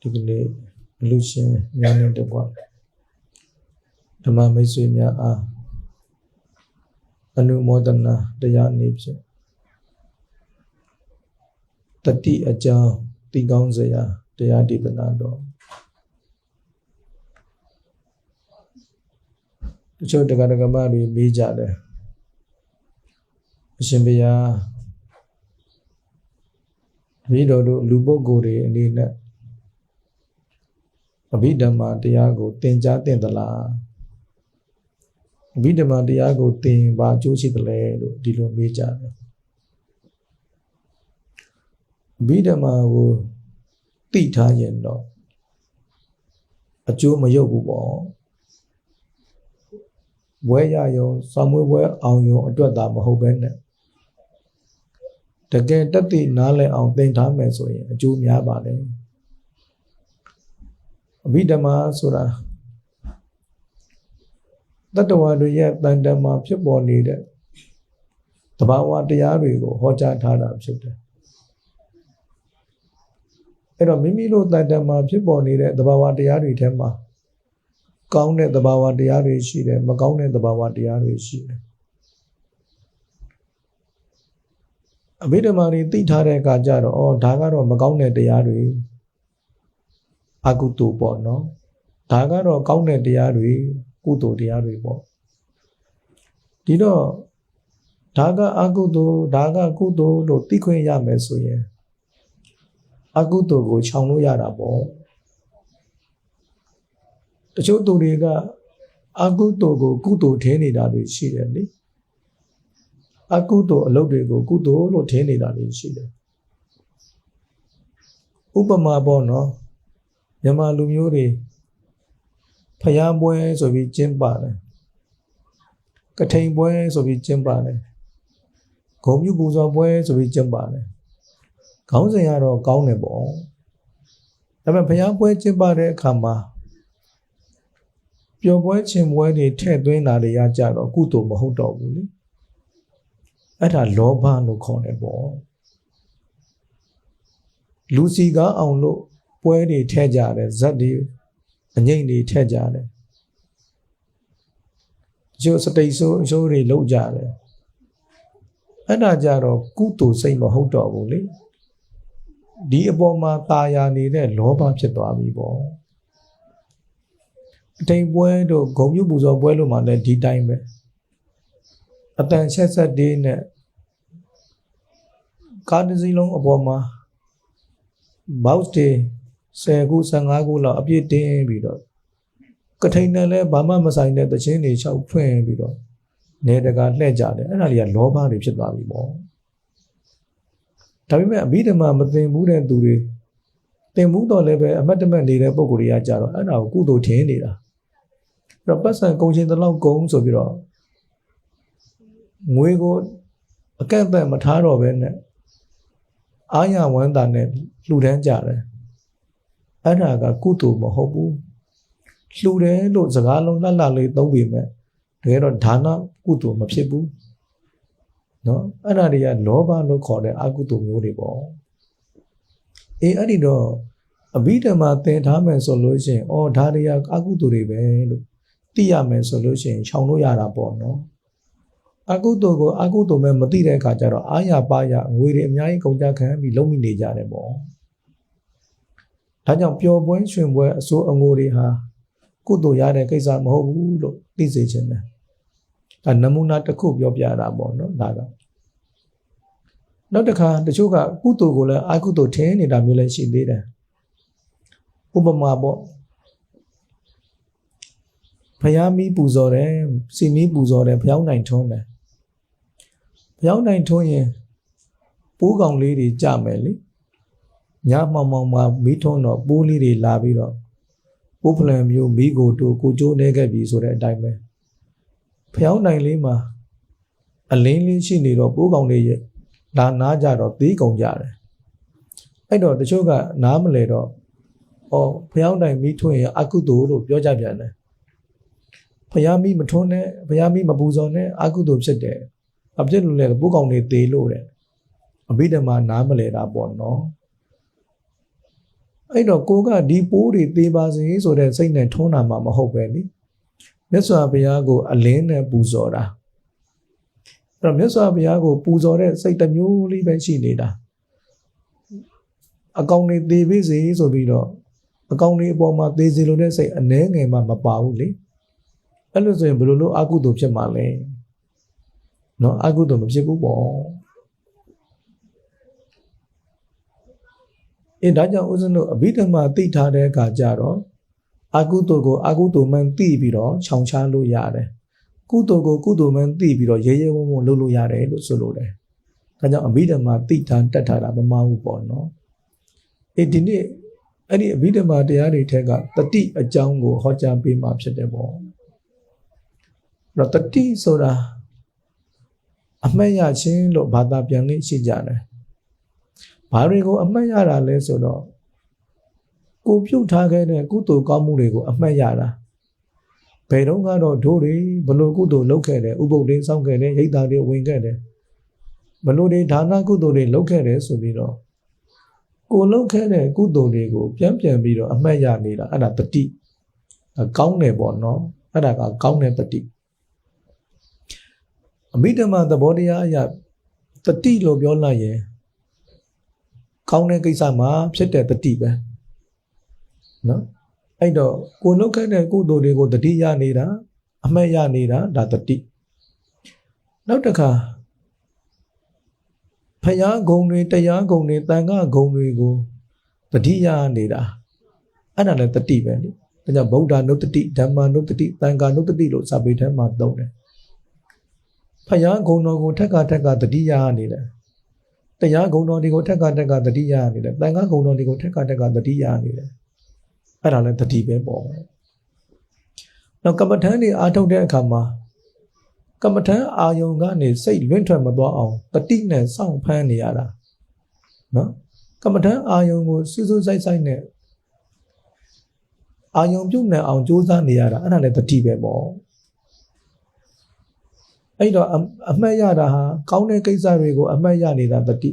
ဒီကနေ့အလူရှင်များနဲ့တကွဓမ္မမိတ်ဆွေများအားအနုမောဒနာတရားနေဖြင့်တတိအကြောင်းတိကောင်းစရာတရားဒေသနာတော်တချို့တက္ကဒကမတွေမေးကြတယ်အရှင်ဘုရားမိတော်တို့လူပုဂ္ဂိုလ်တွေအနေနဲ့ အဘိဓမ္မာတရားကိုသင်ကြားသင့်သလားအဘိဓမ္မာတရားကိုသင်ပါအကျိုးရှိသလဲလို့ဒီလိုမေးကြတယ်အဘိဓမ္မာကိုသိထားရင်တော့အကျိုးမရုပ်ဘူးပေါ့ဘွဲရယုံစောင်းမွေးဘွဲအောင်ယုံအတွက်သာမဟုတ်ပဲနဲ့တကယ်တက်သိနားလည်အောင်သင်ထားမယ်ဆိုရင်အကျိုးများပါတယ် အဘိဓမ္မာဆိုတာတတ္တဝါတွေရဲ့တန်တမာဖြစ်ပေါ်နေတဲ့တဘာဝတရားတွေကိုဟောကြားထားတာဖြစ်တယ်အဲ့တော့မိမိတို့တန်တမာဖြစ်ပေါ်နေတဲ့တဘာဝတရားတွေထဲမှာကောင်းတဲ့တဘာဝတရားတွေရှိတယ်မကောင်းတဲ့တဘာဝတရားတွေရှိတယ်အဘိဓမ္မာတွေသိထားတဲ့အခါကျတော့အော်ဒါကတော့မကောင်းတဲ့တရားတွေ အကုသိုလ်ပေါ့နော်ဒါကတော့ကောင်းတဲ့တရားတွေကုသိုလ်တရားတွေပေါ့ဒီတော့ဒါကအကုသိုလ်ဒါကကုသိုလ်လို့သိခွင့်ရမယ်ဆိုရင်အကုသိုလ်ကိုခြောင်လို့ရတာပေါ့တချို့သူတွေကအကုသိုလ်ကိုကုသိုလ်ထင်းနေတာတွေရှိတယ်လေအကုသိုလ်အလုပ်တွေကိုကုသိုလ်လို့ထင်းနေတာတွေရှိတယ်ဥပမာပေါ့နော် မြန်မာလူမျိုးတွေဖျားပွဲဆိုပြီးကျင်းပါတယ်ကထိန်ပွဲဆိုပြီးကျင်းပါတယ်ဂုံမြူပူဇော်ပွဲဆိုပြီးကျင်းပါတယ်ခေါင်းစဉ်ကတော့ကောင်းတယ်ပေါ့ဒါပေမဲ့ဘုရားပွဲကျင်းပတဲ့အခါမှာပျော်ပွဲခြင်းပွဲတွေထည့်သွင်းတာတွေကကြတော့ကုသိုလ်မဟုတ်တော့ဘူးလေအဲ့ဒါလောဘလို့ခေါ်တယ်ပေါ့လူစီကားအောင်လို့ ပွဲတွေထည့်ကြတယ်ဇက်တွေအငိမ့်တွေထည့်ကြတယ်ကျိုးစတိတ်ဆိုးအဆိုးတွေလောက်ကြတယ်အဲ့ဒါကြတော့ကုသိုလ်စိတ်မဟုတ်တော့ဘူးလေဒီအပေါ်မှာตาယာနေတဲ့လောဘဖြစ်သွားပြီပေါ့အတိမ်ပွဲတို့ဂုံမြုပ်ပူဇော်ပွဲလို့မှလည်းဒီတိုင်းပဲအတန်ချက်ဆက်တေးနဲ့ကားတစ်စီးလုံးအပေါ်မှာ box တွေ 10ခု15ခုလောက်အပြည့်တင်းပြီးတော့ကထိန်နဲ့လည်းဘာမှမဆိုင်တဲ့တခြင်းတွေလျှောက်ဖွင့်ပြီးတော့နေတကာလှဲ့ကြတယ်အဲ့ဒါတွေကလောဘတွေဖြစ်သွားပြီပေါ့ဒါပေမဲ့အဘိဓမ္မာမသိဘူးတဲ့သူတွေသင်မှုတော့လည်းပဲအမတ်တမတ်နေတဲ့ပုံကိုယ်တွေကကြတော့အဲ့ဒါကိုကုသိုလ်ထင်နေတာအဲ့တော့ပတ်စံကုန်ချင်းတလောက်ကုန်ဆိုပြီးတော့ငွေကိုအကန့်အသတ်မထားတော့ပဲနဲ့အာရဝန္တာနဲ့လှူဒန်းကြတယ် အဲ့ဒါကကုသိုလ်မဟုတ်ဘူးလှူတယ်လို့စကားလုံးလှလှလေးသုံးပေမဲ့တကယ်တော့ဒါနကုသိုလ်မဖြစ်ဘူးနော်အဲ့ဒါတွေကလောဘလို့ခေါ်တဲ့အကုသိုလ်မျိုးတွေပေါ့အေးအဲ့ဒီတော့အဘိဓမ္မာသင်ထားမယ်ဆိုလို့ရှိရင်အော်ဒါတွေကအကုသိုလ်တွေပဲလို့သိရမယ်ဆိုလို့ရှိရင်ခြောင်လို့ရတာပေါ့နော်အကုသိုလ်ကိုအကုသိုလ်ပဲမသိတဲ့အခါကျတော့အာရပါရငွေတွေအများကြီးကုန်ကြခံပြီးလုံးမိနေကြတယ်ပေါ့ ဒါကြောင့်ပျော်ပွဲရွှင်ပွဲအစိုးအငိုတွေဟာကုသိုလ်ရတဲ့ကိစ္စမဟုတ်ဘူးလို့သိစေချင်တယ်ဒါနမူနာတစ်ခုပြောပြတာပေါ့နော်ဒါကနောက်တစ်ခါတချို့ကကုသိုလ်ကိုလည်းအကုသိုလ်ထင်နေတာမျိုးလည်းရှိသေးတယ်ဥပမာပေါ့ဖျားမီးပူဇော်တယ်စီမီးပူဇော်တယ်ဖျောင်းနိုင်ထွန်းတယ်ဖျောင်းနိုင်ထွန်းရင်ပိုးကောင်လေးတွေကြမယ်လေ ညမှောင်မှောင်မှာမီးထွန်းတော့ပိုးလေးတွေလာပြီးတော့ပိုးဖလံမျိုးမီးကိုတို့ကိုကျိုးနေခဲ့ပြီဆိုတဲ့အတိုင်းပဲဖျောင်းနိုင်လေးမှာအလင်းလေးရှိနေတော့ပိုးကောင်လေးရဲ့လာနားကြတော့သေးကုန်ကြတယ်အဲ့တော့တချို့ကနားမလဲတော့ဩဖျောင်းနိုင်မီးထွန်းရင်အကုသိုလ်လို့ပြောကြပြန်တယ်ဖျားမီးမထွန်းနဲ့ဖျားမီးမပူဇော်နဲ့အကုသိုလ်ဖြစ်တယ်အပြစ်လို့လဲပိုးကောင်လေးသေးလို့တဲ့အဘိဓမ္မာနားမလဲတာပေါ့နော် အဲ့တော့ကိုကဒီပိုးတွေသေးပါစေဆိုတဲ့စိတ်နဲ့ထုံးတာမှမဟုတ်ပဲလေမြတ်စွာဘုရားကို အလင်းနဲ့ပူဇော်တာအဲ့တော့မြတ်စွာဘုရားကို ပူဇော်တဲ့စိတ်တစ်မျိုးလေးပဲရှိနေတာအကောင်တွေသေးပြီစေဆိုပြီးတော့အကောင်တွေအပေါ်မှာသေးစီလို့တဲ့စိတ်အနှဲငယ်မှမပါဘူးလေအဲ့လိုဆိုရင်ဘယ်လိုလုပ်အကုသိုလ်ဖြစ်မှာလဲနော်အကုသိုလ်မဖြစ်ဘူးပေါ့ အဲဒါကြောင့်ဦးဇင်းတို့အဘိဓမ္မာသိထားတဲ့အခါကျတော့အကုသိုလ်ကိုအကုသိုလ်မှန်သိပြီးတော့ခြောင်ချလို့ရတယ်ကုသိုလ်ကိုကုသိုလ်မှန်သိပြီးတော့ရဲရဲဝံ့ဝံ့လုပ်လို့ရတယ်လို့ဆိုလိုတယ်ဒါကြောင့်အဘိဓမ္မာသိထားတတ်ထားတာမမှားဘူးပေါ့နော်အဲဒီနေ့အဲ့ဒီအဘိဓမ္မာတရားတွေထက်ကတတိအကြောင်းကိုဟောကြားပေးမှာဖြစ်တယ်ပေါ့တော့တတိဆိုတာအမှတ်ရခြင်းလို့ဘာသာပြန်လေးရှိကြတယ် ဘာတွေကိုအမှတ်ရတာလဲဆိုတော့ကိုပြုတ်ထားခဲ့တဲ့ကုသိုလ်ကောင်းမှုတွေကိုအမှတ်ရတာဘယ်တော့ကတော့တို့တွေဘလို့ကုသိုလ်လုပ်ခဲ့တယ်ဥပုပ်တွေစောင့်ခဲ့တယ်ရိတ်တာတွေဝင်ခဲ့တယ်ဘလို့တွေဒါနကုသိုလ်တွေလုပ်ခဲ့တယ်ဆိုပြီးတော့ကိုလုပ်ခဲ့တဲ့ကုသိုလ်တွေကိုပြန်ပြန်ပြီးတော့အမှတ်ရနေတာအဲ့ဒါတတိကောင်းတယ်ပေါ့နော်အဲ့ဒါကကောင်းတဲ့တတိအမိဓမ္မသဘောတရားအရတတိလို့ပြောလိုက်ရင် ကောင်းတဲ့ကိစ္စမှာဖြစ်တဲ့တတိပဲနော်အဲ့တော့ကိုလုတ်ခဲ့တဲ့ကုသိုလ်တွေကိုတတိရနေတာအမှတ်ရနေတာဒါတတိနောက်တစ်ခါဖယားဂုံတွေတရားဂုံတွေတန်ခါဂုံတွေကိုတတိရနေတာအဲ့ဒါလည်းတတိပဲလေဒါကြောင့်ဗုဒ္ဓနုတ္တိဓမ္မနုတ္တိတန်ခါနုတ္တိလို့စာပေထဲမှာသုံးတယ်ဖယားဂုံတော်ကိုထက်ကထက်ကတတိယနေတယ် တရားဂုံတော်တွေကိုထက်ကထက်ကတတိယနေတယ်တန်ခါဂုံတော်တွေကိုထက်ကထက်ကတတိယနေတယ်အဲ့ဒါလည်းတတိပဲပေါ့နောက်ကမ္မထန်တွေအားထုတ်တဲ့အခါမှာကမ္မထန်အာယုံကနေစိတ်လွင့်ထွက်မသွားအောင်တတိနဲ့စောင့်ဖမ်းနေရတာနော်ကမ္မထန်အာယုံကိုစူးစူးဆိုင်ဆိုင်နဲ့အာယုံပြုတ်နေအောင်ကြိုးစားနေရတာအဲ့ဒါလည်းတတိပဲပေါ့ အဲ့တော့အမှတ်ရတာဟာကောင်းတဲ့ကိစ္စတွေကိုအမှတ်ရနေတာတတိ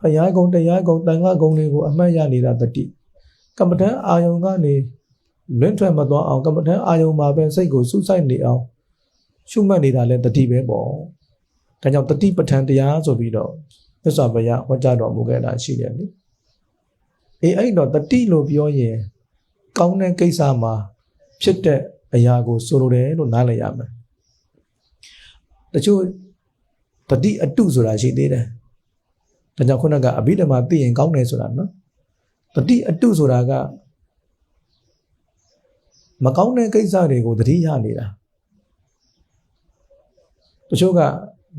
ဖယားကုံတရားကုံတန်ခါကုံတွေကိုအမှတ်ရနေတာတတိကမ္မထန်အာယုံကနေလွင့်ထွက်မသွားအောင်ကမ္မထန်အာယုံမှာပဲစိတ်ကိုစူးစိုက်နေအောင်ရှုမှတ်နေတာလဲတတိပဲပေါ့ဒါကြောင့်တတိပဋ္ဌာန်တရားဆိုပြီးတော့သစ္စာဘယဟောကြားတော်မူခဲ့တာရှိတယ်လေအေးအဲ့တော့တတိလို့ပြောရင်ကောင်းတဲ့ကိစ္စမှာဖြစ်တဲ့အရာကိုဆိုလိုတယ်လို့နားလည်ရမယ် တချို့တတိအတုဆိုတာရှိသေးတယ်ဒါကြောင့်ခုနကအဘိဓမ္မာသိရင်ကောင်းတယ်ဆိုတာနော်တတိအတုဆိုတာကမကောင်းတဲ့ကိစ္စတွေကိုတတိရနေတာတချို့က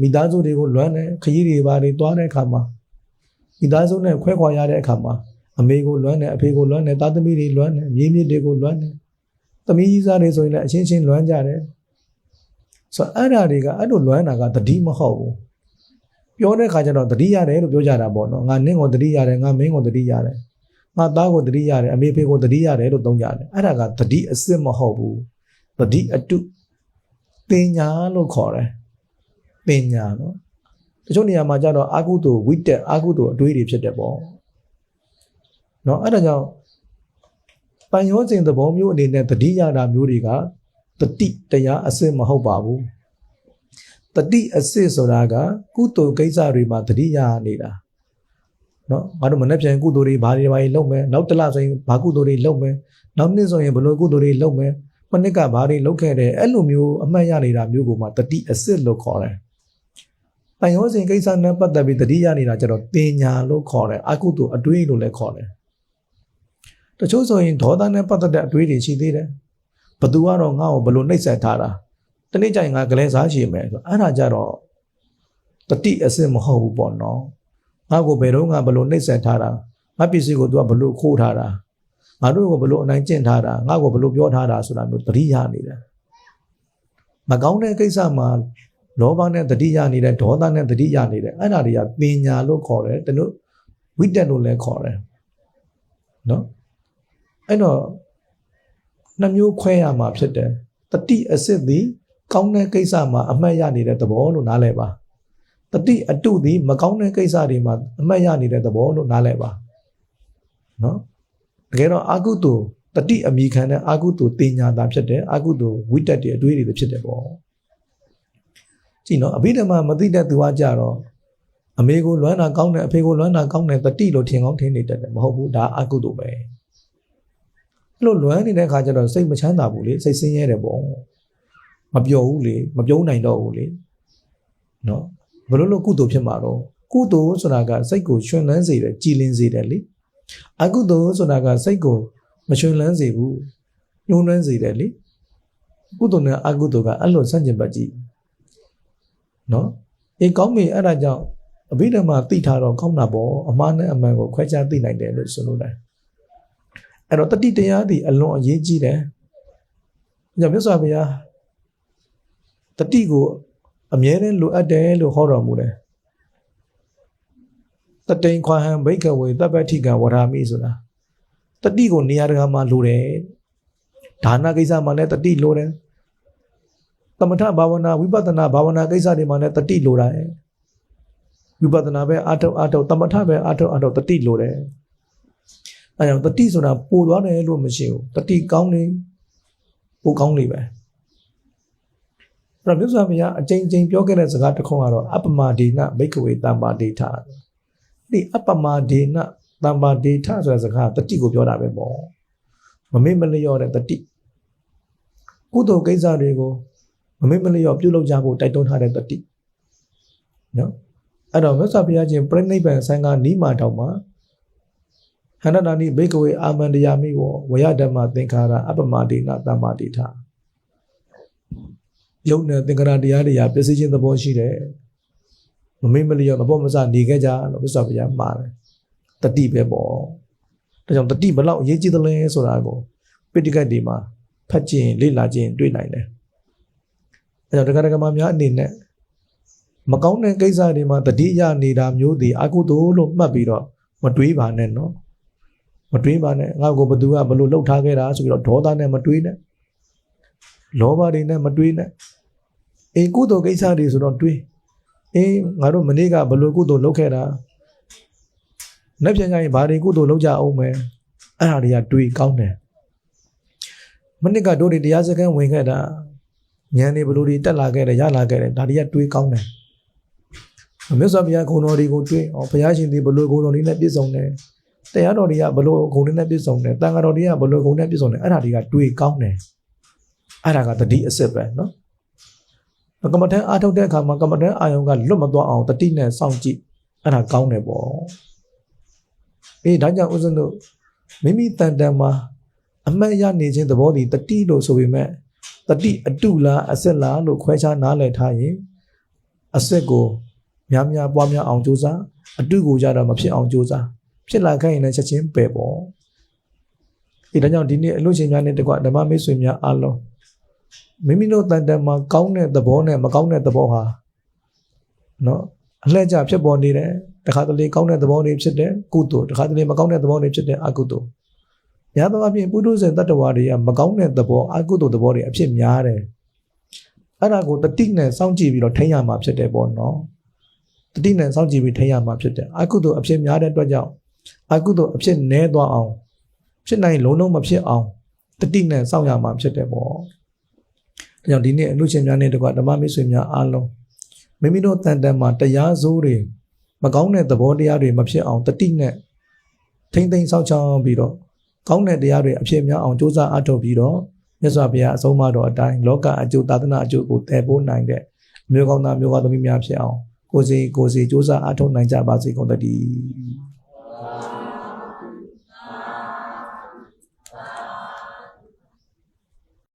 မိသားစုတွေကိုလွမ်းတယ်ခရီးတွေပါတွေသွားတဲ့အခါမှာမိသားစုနဲ့ခွဲခွာရတဲ့အခါမှာအမေကိုလွမ်းတယ်အဖေကိုလွမ်းတယ်သားသမီးတွေလွမ်းတယ်မြေးမြစ်တွေကိုလွမ်းတယ်သမီးကြီးစားတွေဆိုရင်လည်းအချင်းချင်းလွမ်းကြတယ် ဆိုတော့အဲ့ဓာတွေကအဲ့လိုလွမ်းတာကတတိမဟုတ်ဘူးပြောတဲ့ခါကျတော့တတိရတယ်လို့ပြောကြတာပေါ့နော်ငါနင့်ကိုတတိရတယ်ငါမင်းကိုတတိရတယ်ငါသားကိုတတိရတယ်အမေဖေကိုတတိရတယ်လို့သုံးကြတယ်အဲ့ဒါကတတိအစစ်မဟုတ်ဘူးတတိအတုပညာလို့ခေါ်တယ်ပညာနော်တချို့နေရာမှာကျတော့အာကုတုဝိတက်အာကုတုအတွေးတွေဖြစ်တယ်ပေါ့နော်အဲ့ဒါကြောင့်ပန်ရောစဉ်သဘောမျိုးအနေနဲ့တတိယတာမျိုးတွေက တတိတရားအစစ်မဟုတ်ပါဘူးတတိအစစ်ဆိုတာကကုသိုလ်ကိစ္စတွေမှာတတိယနေတာနော်ငါတို့မနေ့ပြန်ကုသိုလ်တွေဘာတွေဘာတွေလုပ်မယ်နောက်တစ်လဆိုရင်ဘာကုသိုလ်တွေလုပ်မယ်နောက်နှစ်ဆိုရင်ဘယ်လိုကုသိုလ်တွေလုပ်မယ်မနစ်ကဘာတွေလုပ်ခဲ့တယ်အဲ့လိုမျိုးအမှတ်ရနေတာမျိုးကိုမှတတိအစစ်လို့ခေါ်တယ်။တန်ရောစဉ်ကိစ္စနဲ့ပတ်သက်ပြီးတတိရနေတာကျတော့တင်ညာလို့ခေါ်တယ်အကုသိုလ်အတွေးလို့လည်းခေါ်တယ်။တချို့ဆိုရင်ဒေါသနဲ့ပတ်သက်တဲ့အတွေးတွေရှိသေးတယ်။ ဘသူကတော့ငါ့ကိုဘလို့နှိပ်စက်ထားတာ။တနေ့ကျရင်ငါကလေးစားရှိမယ်ဆိုအဲ့ဒါကြတော့တတိအစစ်မဟုတ်ဘူးပေါ့နော်။ငါ့ကိုဘယ်တော့ငါဘလို့နှိပ်စက်ထားတာ။ငါပစ္စည်းကို तू ကဘလို့ခိုးထားတာ။ငါတို့ကိုဘလို့အနိုင်ကျင့်ထားတာငါ့ကိုဘလို့ပြောထားတာဆိုတာမျိုးတတိယနေတယ်။မကောင်းတဲ့ကိစ္စမှာလောဘနဲ့တတိယနေတဲ့ဒေါသနဲ့တတိယနေတဲ့အဲ့ဒါတွေကပညာလို့ခေါ်တယ်တလို့ဝိတက်လို့လည်းခေါ်တယ်နော်အဲ့တော့ နှမျိုးခွဲရမှာဖြစ်တယ်တတိအစစ်သည်ကောင်းတဲ့ကိစ္စမှာအမှတ်ရနေတဲ့သဘောလို့နားလည်ပါတတိအတုသည်မကောင်းတဲ့ကိစ္စတွေမှာအမှတ်ရနေတဲ့သဘောလို့နားလည်ပါနော်တကယ်တော့အာကုသိုလ်တတိအမိခံတဲ့အာကုသိုလ်တင်ညာတာဖြစ်တယ်အာကုသိုလ်ဝိတက်တဲ့အတွေးတွေဖြစ်တယ်ပေါ့ကြည့်နော်အဘိဓမ္မာမသိတဲ့သူကကြတော့အမေကိုလွမ်းတာကောင်းတယ်အဖေကိုလွမ်းတာကောင်းတယ်တတိလို့ထင်ကောင်းထင်နေတတ်တယ်မဟုတ်ဘူးဒါအာကုသိုလ်ပဲ အဲ့လိုလွမ်းနေတဲ့ခါကျတော့စိတ်မချမ်းသာဘူးလေစိတ်ဆင်းရဲတယ်ပေါ့မပျော်ဘူးလေမပြုံးနိုင်တော့ဘူးလေနော်ဘယ်လိုလုပ်ကုသိုလ်ဖြစ်မှာတော့ကုသိုလ်ဆိုတာကစိတ်ကိုရှင်လန်းစေတယ်ကြည်လင်စေတယ်လေအကုသိုလ်ဆိုတာကစိတ်ကိုမရှင်လန်းစေဘူးညှိုးနှွမ်းစေတယ်လေကုသိုလ်နဲ့အကုသိုလ်ကအဲ့လိုဆန့်ကျင်ဘက်ကြီးနော်အေးကောင်းပြီအဲ့ဒါကြောင့်အဘိဓမ္မာသိထားတော့ကောင်းတာပေါ့အမှားနဲ့အမှန်ကိုခွဲခြားသိနိုင်တယ်လို့ဆိုလို့တယ် အဲ့တော့တတိတရားဒီအလွန်အရေးကြီးတယ်ညမြတ်စွာဘုရားတတိကိုအမြဲတမ်းလိုအပ်တယ်လို့ဟောတော်မူတယ်တတိန်ခွာဟံဘိကဝေတပ္ပဋ္ဌိကဝရာမိဆိုတာတတိကိုနေရာတကာမှာလိုတယ်ဒါနကိစ္စမှာလည်းတတိလိုတယ်သမထဘာဝနာဝိပဿနာဘာဝနာကိစ္စတွေမှာလည်းတတိလိုတာရဲ့ဝိပဿနာပဲအာထုတ်အာထုတ်သမထပဲအာထုတ်အာထုတ်တတိလိုတယ် အဲကြောင့်တတိဆိုတာပိုသွားတယ်လို့မရှိဘူးတတိကောင်းနေပိုကောင်းနေပဲအဲ့တော့မြတ်စွာဘုရားအကြိမ်ကြိမ်ပြောခဲ့တဲ့စကားတစ်ခုကတော့အပမဒေနဘိကဝေတမ္ပါဒေထဒီအပမဒေနတမ္ပါဒေထဆိုတဲ့စကားတတိကိုပြောတာပဲပေါ့မမေ့မလျော့တဲ့တတိကုသိုလ်ကိစ္စတွေကိုမမေ့မလျော့ပြုလုပ်ကြဖို့တိုက်တွန်းထားတဲ့တတိနော်အဲ့တော့မြတ်စွာဘုရားရှင်ပြိဋိဘံဆံကနီးမာတောင်မှာ ဟန္တတာနိဘိကဝေအာမန္တယာမိဝဝယဓမ္မသင်္ခါရအပမဒေနတမ္မာဒေထယုံနဲ့သင်္ခါရတရားတွေဟာပြည့်စည်ခြင်းသဘောရှိတယ်မမေ့မလျော့မပေါ်မစနေခဲ့ကြလို့မြတ်စွာဘုရားမှာတယ်တတိပဲပေါ့ဒါကြောင့်တတိဘလောက်အရေးကြီးသလဲဆိုတာကိုပိဋကတ်ဒီမှာဖတ်ကြည့်လေ့လာကြည့်တွေ့နိုင်တယ်အဲကြောင့်တရားဓမ္မများအနေနဲ့မကောင်းတဲ့ကိစ္စတွေမှာတတိယနေတာမျိုးတွေအကုသိုလ်လို့မှတ်ပြီးတော့မတွေးပါနဲ့နော် မတွေးပါနဲ့ငါ့ကိုဘသူကဘလို့လှုပ်ထားခဲ့တာဆိုပြီးတော့ဒေါသနဲ့မတွေးနဲ့လောဘတွေနဲ့မတွေးနဲ့အေးကုသိုလ်ကိစ္စတွေဆိုတော့တွေးအေးငါတို့မနေ့ကဘလို့ကုသိုလ်လုပ်ခဲ့တာလက်ပြန်ကြရင်ဘာတွေကုသိုလ်လုပ်ကြအောင်မယ်အဲ့ဒါတွေကတွေးကောင်းတယ်မနေ့ကတို့တွေတရားစခန်းဝင်ခဲ့တာဉာဏ်တွေဘလို့တွေတက်လာခဲ့တယ်ရလာခဲ့တယ်ဒါတွေကတွေးကောင်းတယ်မြတ်စွာဘုရားဂုဏ်တော်တွေကိုတွေးအောင်ဘုရားရှင်ဒီဘလို့ဂုဏ်တော်တွေနဲ့ပြည့်စုံတယ် တရားတော်တွေကဘလို့ဂုဏ်တွေနဲ့ပြည့်စုံတယ်တန်ခါတော်တွေကဘလို့ဂုဏ်နဲ့ပြည့်စုံတယ်အဲ့ဒါတွေကတွေးကောင်းတယ်အဲ့ဒါကတတိအစစ်ပဲနော်ကမ္မထန်အားထုတ်တဲ့အခါမှာကမ္မထန်အာယုံကလွတ်မသွားအောင်တတိနဲ့စောင့်ကြည့်အဲ့ဒါကောင်းတယ်ပေါ့အေးဒါကြောင့်ဦးဇင်းတို့မိမိတန်တန်မှာအမှတ်ရနေခြင်းသဘောဒီတတိလို့ဆိုပေမဲ့တတိအတုလားအစစ်လားလို့ခွဲခြားနားလည်ထားရင်အစစ်ကိုများများပွားများအောင်ကြိုးစားအတုကိုကြတော့မဖြစ်အောင်ကြိုးစား ဖြစ်လာခဲ့ရင်လည်းချက်ချင်းပယ်ပေါ့ဒီဒါကြောင့်ဒီနေ့အလို့ချင်းများနဲ့တကွဓမ္မမိတ်ဆွေများအားလုံးမိမိတို့တန်တန်မှာကောင်းတဲ့သဘောနဲ့မကောင်းတဲ့သဘောဟာနော်အလှည့်ကျဖြစ်ပေါ်နေတယ်တခါတလေကောင်းတဲ့သဘောတွေဖြစ်တယ်ကုသိုလ်တခါတလေမကောင်းတဲ့သဘောတွေဖြစ်တယ်အကုသိုလ်ညာတော့အပြင်ပုထုဇဉ်တတ္တဝါတွေကမကောင်းတဲ့သဘောအကုသိုလ်သဘောတွေအဖြစ်များတယ်အဲ့ဒါကိုတတိနဲ့စောင့်ကြည့်ပြီးတော့ထိန်းရမှာဖြစ်တယ်ပေါ့နော်တတိနဲ့စောင့်ကြည့်ပြီးထိန်းရမှာဖြစ်တယ်အကုသိုလ်အဖြစ်များတဲ့အတွက်ကြောင့် အကုသိုလ်အဖြစ်နည်းသွားအောင် ဖြစ်နိုင်လုံးလုံးမဖြစ်အောင်တတိနဲ့စောင့်ရမှာဖြစ်တယ်ပေါ့ဒါကြောင့်ဒီနေ့အလူရှင်များနဲ့တကွဓမ္မမိတ်ဆွေများအားလုံးမိမိတို့တန်တန်မှာတရားစိုးတွေမကောင်းတဲ့သဘောတရားတွေမဖြစ်အောင်တတိနဲ့ထိမ့်သိမ်းစောင့်ချောင်းပြီးတော့ကောင်းတဲ့တရားတွေအဖြစ်များအောင်ကြိုးစားအထောက်ပြီးတော့မြတ်စွာဘုရားအဆုံးအမတော်အတိုင်းလောကအကျိုးသာသနာအကျိုးကိုတည်ပိုးနိုင်တဲ့အမျိုးကောင်းသားမျိုးကောင်းသမီးများဖြစ်အောင်ကိုယ်စီကိုယ်စီစူးစမ်းအားထုတ်နိုင်ကြပါစေကုန်သတည်း